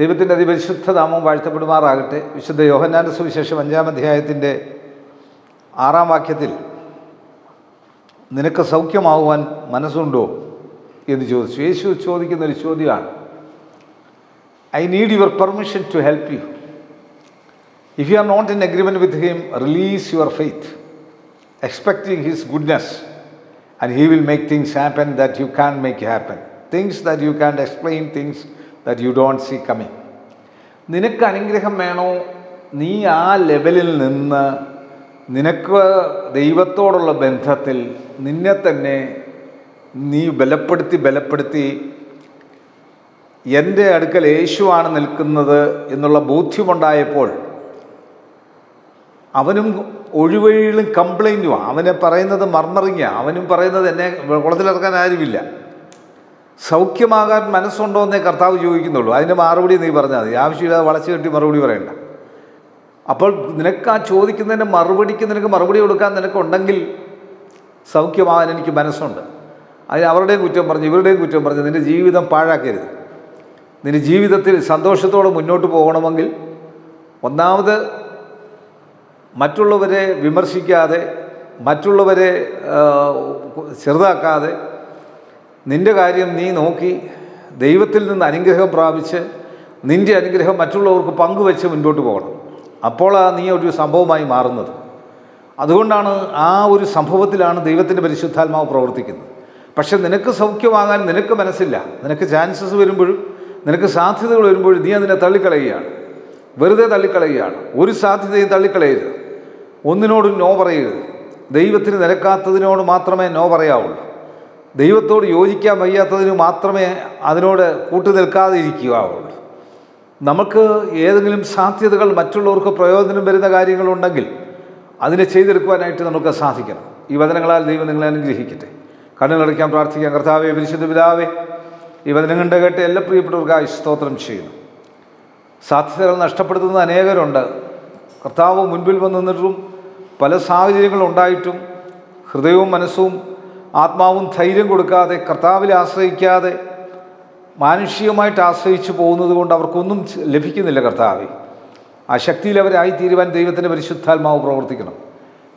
ദൈവത്തിന്റെ അതിപരിശുദ്ധ നാമം വാഴ്ത്തപ്പെടുമാറാകട്ടെ. വിശുദ്ധ യോഹന്നാന്റെ സുവിശേഷം അഞ്ചാം അധ്യായത്തിന്റെ ആറാം വാക്യത്തിൽ നിനക്ക് സൗഖ്യമാകുവാൻ മനസ്സുണ്ടോ എന്ന് ചോദിച്ചു. യേശു ചോദിക്കുന്ന ഒരു ചോദ്യമാണ്. I need your permission to help you. If you are not in agreement with him release your faith. Expecting his goodness and he will make things happen that you can make happen. Things that you can explain things that you don't see coming നിനക്ക് അനുഗ്രഹം വേണോ? നീ ആ ലെവലിൽ നിന്ന് നിനക്ക് ദൈവത്തോടുള്ള ബന്ധത്തിൽ നിന്നെ തന്നെ നീ ബലപ്പെടുത്തി ബലപ്പെടുത്തി എന്റെ അടുക്കൽ യേശുവാണ് നിൽക്കുന്നത് എന്നുള്ള ബോധ്യമുണ്ടായപ്പോൾ അവനും ഒഴിവഴികളും കംപ്ലൈന്റുമാണ് അവനെ പറയുന്നത് മർമറിങ്ങാണ് അവനും പറയുന്നത് എന്നെ കുളത്തിലിറക്കാൻ ആരുമില്ല. സൗഖ്യമാകാൻ മനസ്സുണ്ടോ എന്നേ കർത്താവ് ചോദിക്കുന്നുള്ളൂ. അതിന്റെ മറുപടി നീ പറഞ്ഞാൽ മതി. ആവശ്യമില്ലാതെ വളച്ചു കെട്ടി മറുപടി പറയണ്ട. അപ്പോൾ നിനക്ക് ആ ചോദിക്കുന്നതിന് മറുപടിക്ക് നിനക്ക് മറുപടി കൊടുക്കാൻ നിനക്കുണ്ടെങ്കിൽ സൗഖ്യമാകാൻ എനിക്ക് മനസ്സുണ്ട്. അതിന് അവരുടെയും കുറ്റം പറഞ്ഞ് ഇവരുടെയും കുറ്റം പറഞ്ഞ് നിന്റെ ജീവിതം പാഴാക്കരുത്. നിന്റെ ജീവിതത്തിൽ സന്തോഷത്തോടെ മുന്നോട്ട് പോകണമെങ്കിൽ ഒന്നാമത് മറ്റുള്ളവരെ വിമർശിക്കാതെ മറ്റുള്ളവരെ ചെറുതാക്കാതെ നിന്റെ കാര്യം നീ നോക്കി ദൈവത്തിൽ നിന്ന് അനുഗ്രഹം പ്രാപിച്ച് നിന്റെ അനുഗ്രഹം മറ്റുള്ളവർക്ക് പങ്കുവെച്ച് മുൻപോട്ട് പോകണം. അപ്പോൾ ആ നീ ഒരു സംഭവമായി മാറുന്നത്. അതുകൊണ്ടാണ് ആ ഒരു സംഭവത്തിലാണ് ദൈവത്തിന്റെ പരിശുദ്ധാത്മാവ് പ്രവർത്തിക്കുന്നത്. പക്ഷെ നിനക്ക് സൗഖ്യമാകാൻ നിനക്ക് മനസ്സില്ല. നിനക്ക് ചാൻസസ് വരുമ്പോഴും നിനക്ക് സാധ്യതകൾ വരുമ്പോഴും നീ അതിനെ തള്ളിക്കളയുകയാണ്. വെറുതെ തള്ളിക്കളയുകയാണ്. ഒരു സാധ്യതയും തള്ളിക്കളയരുത്. ഒന്നിനോടും നോ പറയരുത്. ദൈവത്തിന് നിരക്കാത്തതിനോട് മാത്രമേ നോ പറയാവുള്ളൂ. ദൈവത്തോട് യോജിക്കാൻ വയ്യാത്തതിന് മാത്രമേ അതിനോട് കൂട്ടു നിൽക്കാതെ ഇരിക്കുകയുള്ളൂ നമുക്ക് ഏതെങ്കിലും സാധ്യതകൾ മറ്റുള്ളവർക്ക് പ്രയോജനം വരുന്ന കാര്യങ്ങളുണ്ടെങ്കിൽ അതിനെ ചെയ്തെടുക്കുവാനായിട്ട് നമുക്ക് സാധിക്കണം. ഈ വചനങ്ങളാൽ ദൈവം നിങ്ങളെ അനുഗ്രഹിക്കട്ടെ. കണ്ണിലടയ്ക്കാൻ പ്രാർത്ഥിക്കാം. കർത്താവേ പരിശുദ്ധ പിതാവേ ഈ വചനങ്ങളുടെ കേട്ട് എല്ലാ പ്രിയപ്പെട്ടവർക്കായി സ്തോത്രം ചെയ്യുന്നു. സാധ്യതകൾ നഷ്ടപ്പെടുത്തുന്ന അനേകരുണ്ട്. കർത്താവ് മുൻപിൽ വന്ന് നിന്നിട്ടും പല സാഹചര്യങ്ങളുണ്ടായിട്ടും ഹൃദയവും മനസ്സും ആത്മാവും ധൈര്യം കൊടുക്കാതെ കർത്താവിൽ ആശ്രയിക്കാതെ മാനുഷികമായിട്ട് ആശ്രയിച്ചു പോകുന്നത് കൊണ്ട് അവർക്കൊന്നും ലഭിക്കുന്നില്ല കർത്താവെ. ആ ശക്തിയിൽ അവരായി തീരുവാൻ ദൈവത്തിന്റെ പരിശുദ്ധാത്മാവ് പ്രവർത്തിക്കണം.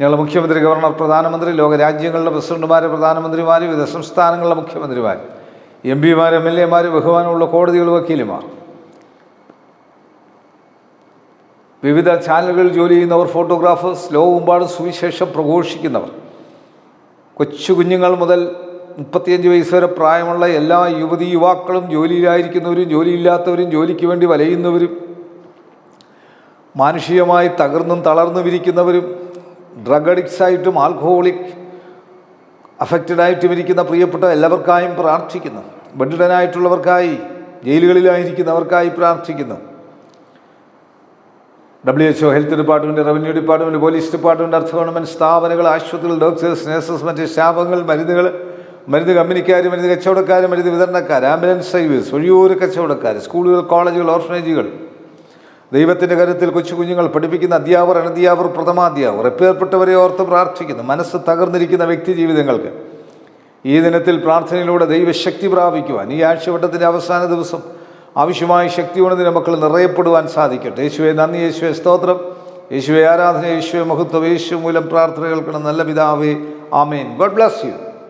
ഞങ്ങൾ മുഖ്യമന്ത്രി ഗവർണർ പ്രധാനമന്ത്രി ലോകരാജ്യങ്ങളുടെ പ്രസിഡന്റുമാർ പ്രധാനമന്ത്രിമാർ വിവിധ സംസ്ഥാനങ്ങളിലെ മുഖ്യമന്ത്രിമാർ എം പിമാർ എം എൽ എമാർ ബഹുമാനമുള്ള കോടതികൾ വക്കീലുമാർ. വിവിധ ചാനലുകളിൽ ജോലി ചെയ്യുന്നവർ ഫോട്ടോഗ്രാഫേഴ്സ് ലോകമെമ്പാടും സുവിശേഷം പ്രഘോഷിക്കുന്നവർ. കൊച്ചു കുഞ്ഞുങ്ങൾ മുതൽ മുപ്പത്തിയഞ്ച് വയസ്സ് വരെ പ്രായമുള്ള എല്ലാ യുവതി യുവാക്കളും ജോലിയിലായിരിക്കുന്നവരും ജോലിയില്ലാത്തവരും ജോലിക്ക് വേണ്ടി വലയുന്നവരും മാനുഷികമായി തകർന്നും തളർന്നും ഇരിക്കുന്നവരും ഡ്രഗ് അഡിക്ട്സായിട്ടും ആൽക്കഹോളിക് അഫക്റ്റഡായിട്ടും ഇരിക്കുന്ന പ്രിയപ്പെട്ട എല്ലാവർക്കായും പ്രാർത്ഥിക്കുന്നു. ബഡിഡനായിട്ടുള്ളവർക്കായി ജയിലുകളിലായിരിക്കുന്നവർക്കായി പ്രാർത്ഥിക്കുന്നു. W H O health department revenue department police department അർത്ഥ ഗവൺമെന്റ് സ്ഥാപനങ്ങൾ ആശുപത്രികൾ ഡോക്ടേഴ്സ് നഴ്സസ് മറ്റ് സ്റ്റാഫുകൾ മരുന്നുകൾ മരുന്ന് കമ്പനിക്കാർ മരുന്ന് കച്ചവടക്കാർ മരുന്ന് വിതരണക്കാർ ആംബുലൻസ് സർവീസ് ഒഴിയൂര് കച്ചവടക്കാർ സ്കൂളുകൾ കോളേജുകൾ ഓർഫനേജുകൾ ദൈവത്തിന്റെ കാര്യത്തിൽ കൊച്ചു കുഞ്ഞുങ്ങൾ പഠിപ്പിക്കുന്ന അധ്യാപകർ അനധ്യാപകർ പ്രഥമാധ്യാപകർ എപ്പേർപ്പെട്ടവരെ ഓർത്ത് പ്രാർത്ഥിക്കുന്നു മനസ്സ് തകർന്നിരിക്കുന്ന വ്യക്തി ജീവിതങ്ങൾക്ക്. ഈ ദിനത്തിൽ പ്രാർത്ഥനയിലൂടെ ദൈവശക്തി പ്രാപിക്കുവാൻ ഈ ആഴ്ചവട്ടത്തിന്റെ അവസാന ദിവസം ആവശ്യമായ ശക്തി കൊണ്ട് നിന്റെ മക്കൾ നിറയപ്പെടുവാൻ സാധിക്കട്ടെ. യേശുവെ നന്ദി യേശുവെ സ്തോത്രം. യേശുവെ ആരാധന യേശുവെ മഹത്വം. യേശു മൂലം പ്രാർത്ഥന കേൾക്കണം. നല്ല പിതാവേ ആമേൻ. God bless you.